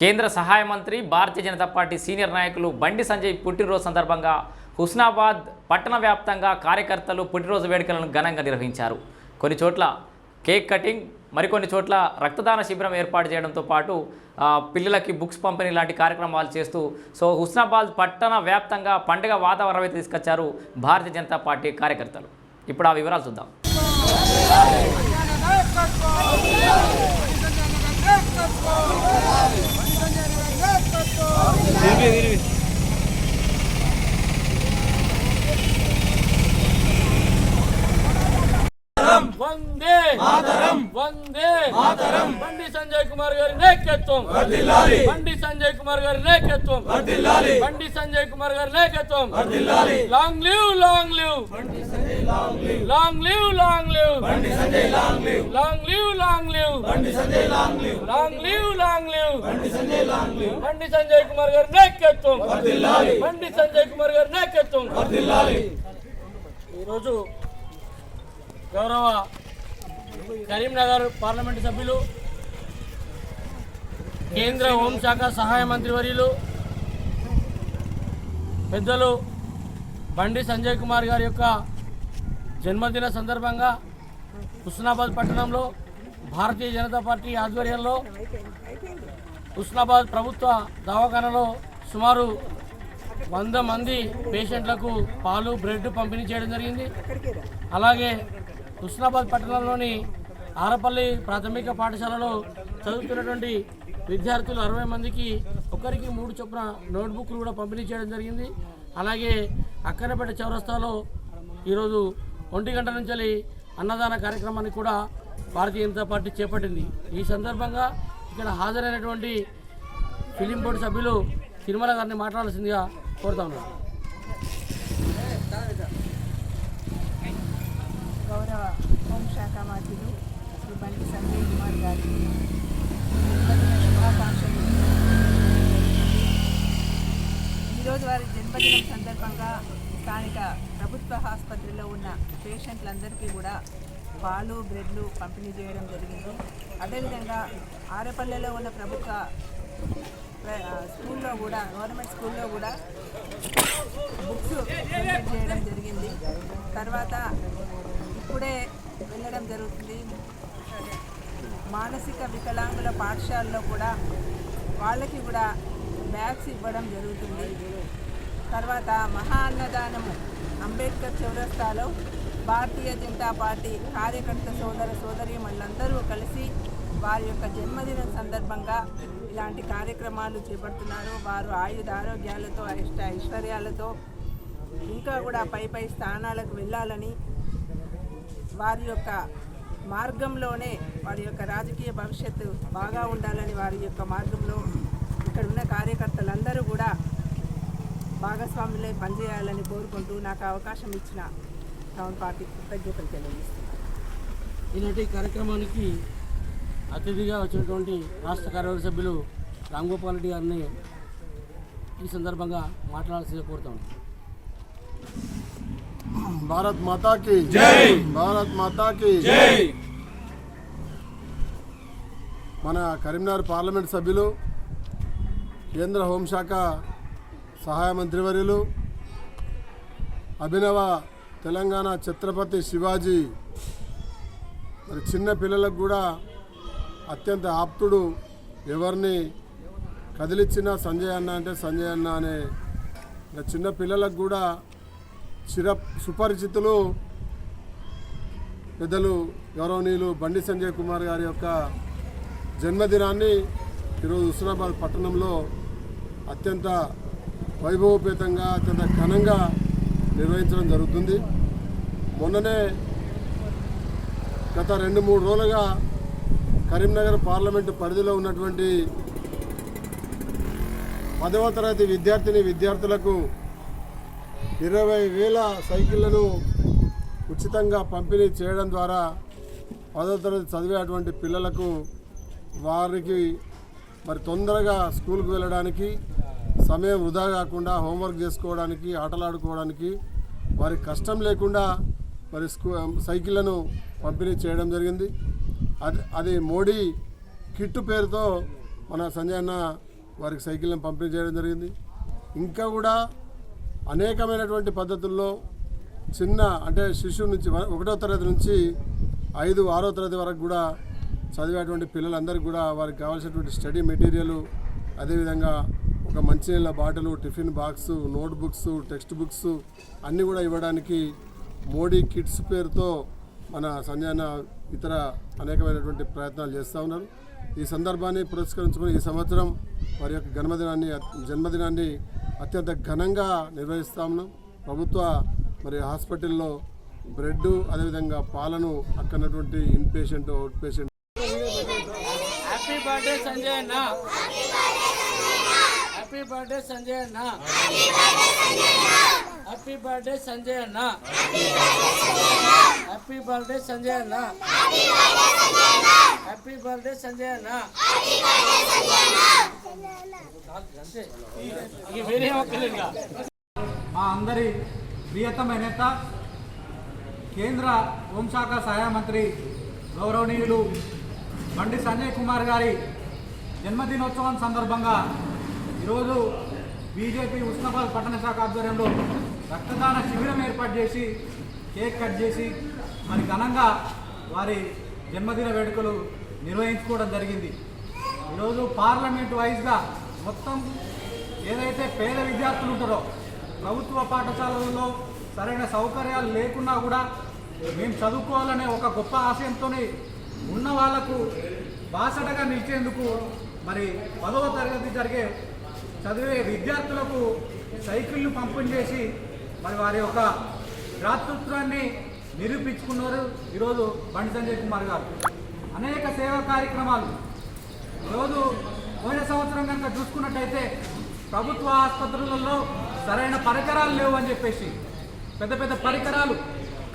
కేంద్ర సహాయ మంత్రి భారతీయ జనతా పార్టీ సీనియర్ నాయకులు బండి సంజయ్ పుట్టినరోజు సందర్భంగా హుస్నాబాద్ పట్టణ వ్యాప్తంగా కార్యకర్తలు పుట్టినరోజు వేడుకలను ఘనంగా నిర్వహించారు కొన్ని చోట్ల కేక్ కటింగ్ మరికొన్ని చోట్ల రక్తదాన శిబిరం ఏర్పాటు చేయడంతో పాటు పిల్లలకి బుక్స్ పంపిణీ లాంటి కార్యక్రమాలు చేస్తూ సో హుస్నాబాద్ పట్టణ వ్యాప్తంగా పండుగ వాతావరణం అయితే తీసుకొచ్చారు భారతీయ జనతా పార్టీ కార్యకర్తలు ఇప్పుడు ఆ వివరాలు చూద్దాం వందే మాతరం. వందే మాతరం. బండి సంజయ్ కుమార్ గారి నాయకత్వం. వర్ధిల్లాలి. బండి సంజయ్ కుమార్ గారి నాయకత్వం. వర్ధిల్లాలి. బండి సంజయ్ కుమార్ గారి నాయకత్వం. వర్ధిల్లాలి. Long live long live. Bandi Sanjay long live long live Bandi Sanjay long live long live long live Bandi Sanjay long live long live long live Bandi Sanjay long live Bandi Sanjay Kumar గారి నాయకత్వం వర్ధిల్లాలి బండి సంజయ్ కుమార్ గారి నాయకత్వం వర్ధిల్లాలి ఈరోజు గౌరవ కరీంనగర్ పార్లమెంటు సభ్యులు కేంద్ర హోంశాఖ సహాయ మంత్రి వర్యులు పెద్దలు బండి సంజయ్ కుమార్ గారి యొక్క జన్మదిన సందర్భంగా హుస్నాబాద్ పట్టణంలో భారతీయ జనతా పార్టీ ఆధ్వర్యంలో హుస్నాబాద్ ప్రభుత్వ దవాఖానలో సుమారు వంద మంది పేషెంట్లకు పాలు బ్రెడ్ పంపిణీ చేయడం జరిగింది. అలాగే హుస్నాబాద్ పట్టణంలోని ఆరపల్లి ప్రాథమిక పాఠశాలలో చదువుతున్నటువంటి విద్యార్థులు అరవై మందికి ఒకరికి మూడు చొప్పున నోట్బుక్లు కూడా పంపిణీ చేయడం జరిగింది. అలాగే అక్కనపేట చౌరస్తాలో ఈరోజు ఒంటి గంట నుంచి అన్నదాన కార్యక్రమాన్ని కూడా భారతీయ జనతా పార్టీ చేపట్టింది. ఈ సందర్భంగా ఇక్కడ హాజరైనటువంటి ఫిలిం బోర్డు సభ్యులు తిరుమల గారిని మాట్లాడాల్సిందిగా కోరుతా ఉన్నాను. గౌరవ హోంశాఖ మంత్రులు శ్రీ బండి సంజయ్ కుమార్ గారికి శుభాకాంక్షలు ఈరోజు వారి జన్మదినం సందర్భంగా స్థానిక ప్రభుత్వ ఆసుపత్రిలో ఉన్న పేషెంట్లందరికీ కూడా పాలు బ్రెడ్లు పంపిణీ చేయడం జరిగింది. అదేవిధంగా ఆరేపల్లెలో ఉన్న ప్రభుత్వ స్కూల్లో కూడా గవర్నమెంట్ స్కూల్లో కూడా బుక్స్ చేయడం జరిగింది. తర్వాత ఇప్పుడే వెళ్ళడం జరుగుతుంది. మానసిక వికలాంగుల పాఠశాలలో కూడా వాళ్ళకి కూడా బ్యాగ్స్ ఇవ్వడం జరుగుతుంది. తర్వాత మహా అన్నదానము అంబేద్కర్ చౌరస్తాలో భారతీయ జనతా పార్టీ కార్యకర్త సోదర సోదరి వాళ్ళందరూ కలిసి వారి యొక్క జన్మదినం సందర్భంగా ఇలాంటి కార్యక్రమాలు చేపడుతున్నారు. వారు ఆయుధ ఆరోగ్యాలతో ఇష్ట ఐశ్వర్యాలతో ఇంకా కూడా పై పై స్థానాలకు వెళ్ళాలని వారి యొక్క మార్గంలోనే వారి యొక్క రాజకీయ భవిష్యత్తు బాగా ఉండాలని వారి యొక్క మార్గంలో ఇక్కడ ఉన్న కార్యకర్తలందరూ కూడా భాగస్వాములై పనిచేయాలని కోరుకుంటూ నాకు అవకాశం ఇచ్చిన టౌన్ పార్టీ కృతజ్ఞతలు తెలియజేస్తున్నాను. ఈనాటి కార్యక్రమానికి అతిథిగా వచ్చినటువంటి రాష్ట్ర కార్యవర్గ సభ్యులు రామ్ గోపాల్ రెడ్డి గారిని ఈ సందర్భంగా మాట్లాడాల్సిందిగా కోరుతాను భారత్ మాతా की జై! భారత్ మాతా की జై! మన కరీంనగర్ పార్లమెంట్ సభ్యులు కేంద్ర హోంశాఖ సహాయ మంత్రివర్యులు అభినవ తెలంగాణ ఛత్రపతి శివాజీ మరి చిన్న పిల్లలకు కూడా అత్యంత ఆప్తుడు ఎవరిని కదిలిచ్చిన సంజయ్ అన్న అంటే సంజయ్ అన్న అనే చిన్న పిల్లలకు కూడా చిర సుపరిచితులు పెద్దలు గౌరవనీయులు బండి సంజయ్ కుమార్ గారి యొక్క జన్మదినాన్ని ఈరోజు హుస్నాబాద్ పట్టణంలో అత్యంత వైభవోపేతంగా అత్యంత ఘనంగా నిర్వహించడం జరుగుతుంది. మొన్ననే గత రెండు మూడు రోజులుగా కరీంనగర్ పార్లమెంటు పరిధిలో ఉన్నటువంటి పదవ తరగతి విద్యార్థిని విద్యార్థులకు ఇరవై వేల సైకిళ్ళను ఉచితంగా పంపిణీ చేయడం ద్వారా పదవ తరగతి చదివేటువంటి పిల్లలకు వారికి మరి తొందరగా స్కూల్కి వెళ్ళడానికి సమయం వృధా కాకుండా హోంవర్క్ చేసుకోవడానికి ఆటలాడుకోవడానికి వారికి కష్టం లేకుండా మరి స్కూ సైకిళ్ళను పంపిణీ చేయడం జరిగింది. అది అది మోడీ కిట్టు పేరుతో మన సంజయ్ అన్న వారికి సైకిళ్ళను పంపిణీ చేయడం జరిగింది. ఇంకా కూడా అనేకమైనటువంటి పద్ధతుల్లో చిన్న అంటే శిశువు నుంచి ఒకటో తరగతి నుంచి ఐదు ఆరో తరగతి వరకు కూడా చదివేటువంటి పిల్లలందరికీ కూడా వారికి కావాల్సినటువంటి స్టడీ మెటీరియల్ అదేవిధంగా ఒక మంచినీళ్ళ bottle tiffin box notebooks textbooks అన్నీ కూడా ఇవ్వడానికి మోడీ కిడ్స్ పేరుతో మన సంజయన ఇతర అనేకమైనటువంటి ప్రయత్నాలు చేస్తూ ఉన్నారు. ఈ సందర్భాన్ని పురస్కరించుకుని ఈ సంవత్సరం వారి యొక్క జన్మదినాన్ని జన్మదినాన్ని అత్యంత ఘనంగా నిర్వహిస్తా ఉన్నాం. ప్రభుత్వ మరి హాస్పిటల్లో బ్రెడ్ అదేవిధంగా పాలను అక్కడటువంటి inpatient outpatient happy birthday Sanjay అన్న. హ్యాపీ బర్త్డే సంజయ్ అన్న. హ్యాపీ బర్త్డే సంజయ్ అన్న. హ్యాపీ బర్త్డే సంజయ్ అన్న. హ్యాపీ బర్త్డే సంజయ్ అన్న. వేరే. మా అందరి ప్రియతమ నేత కేంద్ర హోంశాఖ సహాయ మంత్రి గౌరవనీయులు బండి సంజయ్ కుమార్ గారి జన్మదినోత్సవం సందర్భంగా ఈరోజు బీజేపీ ఉస్నాబాద్ పట్టణ శాఖ ఆధ్వర్యంలో రక్తదాన శిబిరం ఏర్పాటు చేసి కేక్ కట్ చేసి మరి ఘనంగా వారి జన్మదిన వేడుకలు నిర్వహించుకోవడం జరిగింది. ఈరోజు పార్లమెంట్ వైజ్గా మొత్తం ఏదైతే పేద విద్యార్థులు ఉంటారో ప్రభుత్వ పాఠశాలల్లో సరైన సౌకర్యాలు లేకున్నా కూడా మేము చదువుకోవాలనే ఒక గొప్ప ఆశయంతో ఉన్న వాళ్ళకు బాసటగా నిలిచేందుకు మరి పదవ తరగతి జరిగే చదివే విద్యార్థులకు సైకిళ్ళు పంపిణీ చేసి మరి వారి యొక్క భ్రాతృత్వాన్ని నిరూపించుకున్నారు ఈరోజు బండి సంజయ్ కుమార్ గారు. అనేక సేవా కార్యక్రమాలు. ఈరోజు పోయిన సంవత్సరం కనుక చూసుకున్నట్టయితే ప్రభుత్వ ఆసుపత్రులలో సరైన పరికరాలు లేవు అని చెప్పేసి పెద్ద పెద్ద పరికరాలు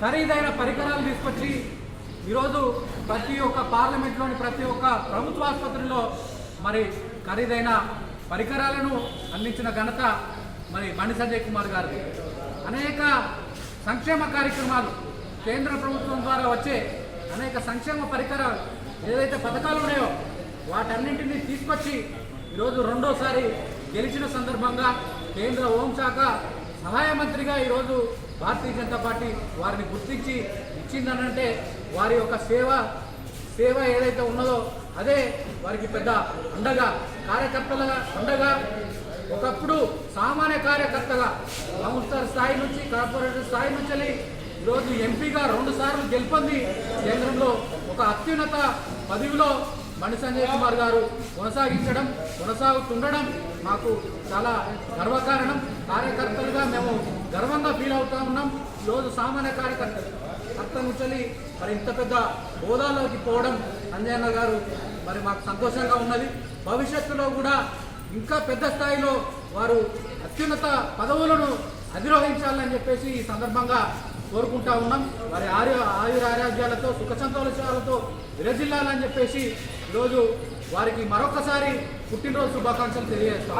ఖరీదైన పరికరాలు తీసుకొచ్చి ఈరోజు ప్రతి ఒక్క పార్లమెంట్లోని ప్రతి ఒక్క ప్రభుత్వ ఆసుపత్రిలో మరి ఖరీదైన పరికరాలను అందించిన ఘనత మరి బండి సంజయ్ కుమార్ గారిది. అనేక సంక్షేమ కార్యక్రమాలు కేంద్ర ప్రభుత్వం ద్వారా వచ్చే అనేక సంక్షేమ పరికరాలు ఏదైతే పథకాలు ఉన్నాయో వాటన్నింటినీ తీసుకొచ్చి ఈరోజు రెండోసారి గెలిచిన సందర్భంగా కేంద్ర హోంశాఖ సహాయ మంత్రిగా ఈరోజు భారతీయ జనతా పార్టీ వారిని గుర్తించి ఇచ్చిందనంటే వారి యొక్క సేవ సేవ ఏదైతే ఉన్నదో అదే వారికి పెద్ద అండగా కార్యకర్తల అండగా. ఒకప్పుడు సామాన్య కార్యకర్తగా కౌన్సిలర్ స్థాయి నుంచి కార్పొరేటర్ స్థాయి నుంచి వెళ్ళి ఈరోజు ఎంపీగా రెండు సార్లు గెలుపొంది కేంద్రంలో ఒక అత్యున్నత పదవిలో మణి సంజయ్ కుమార్ గారు కొనసాగించడం కొనసాగుతుండడం మాకు చాలా గర్వకారణం. కార్యకర్తలుగా మేము గర్వంగా ఫీల్ అవుతా ఉన్నాం. ఈరోజు సామాన్య కార్యకర్తలు కర్త నుంచి మరి ఇంత పెద్ద హోదాలోకి పోవడం సంజయ్ అన్న గారు మరి మాకు సంతోషంగా ఉన్నది. భవిష్యత్తులో కూడా ఇంకా పెద్ద స్థాయిలో వారు అత్యున్నత పదవులను అధిరోహించాలని చెప్పేసి ఈ సందర్భంగా కోరుకుంటా ఉన్నాం. వారి ఆరు ఆయుర ఆరోగ్యాలతో సుఖ సంతోషాలతో విరజిల్లాలని చెప్పేసి ఈరోజు వారికి మరొకసారి పుట్టినరోజు శుభాకాంక్షలు తెలియజేస్తాం.